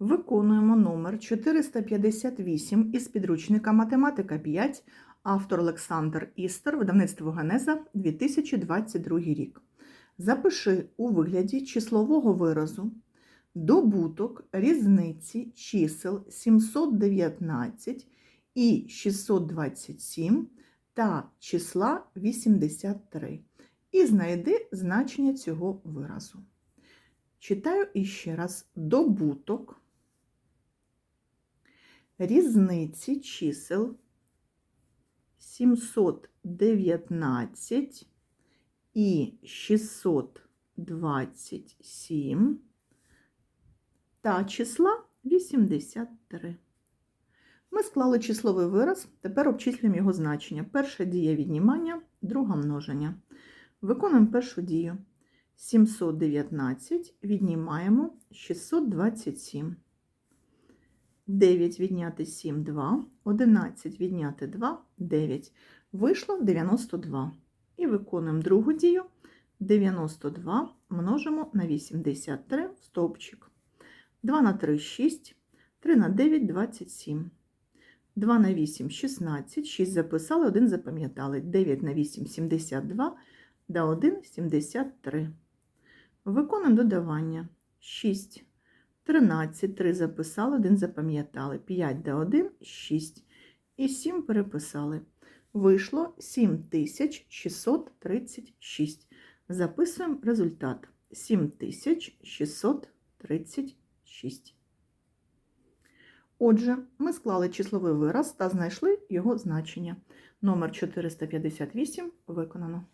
Виконуємо номер 458 із підручника Математика 5, автор Олександр Істер, видавництво Генеза 2022 рік. Запиши у вигляді числового виразу добуток різниці чисел 719 і 627 та числа 83 і знайди значення цього виразу. Читаю іще раз добуток різниці чисел 719 і 627 та числа 83. Ми склали числовий вираз, тепер обчислюємо його значення. Перша дія віднімання, друга множення. Виконуємо першу дію. 719 віднімаємо 627. 9 відняти 7 – 2, 11 відняти 2 – 9. Вийшло 92. І виконуємо другу дію. 92 множимо на 83 в стовпчик. 2 на 3 – 6, 3 на 9 – 27. 2 на 8 – 16, 6 записали, 1 запам'ятали. 9 на 8 – 72, да 1 – 73. Виконуємо додавання. 6, 13, 3 записали, 1 запам'ятали. 5 до 1 – 6. І 7 переписали. Вийшло 7636. Записуємо результат. 7636. Отже, ми склали числовий вираз та знайшли його значення. Номер 458 виконано.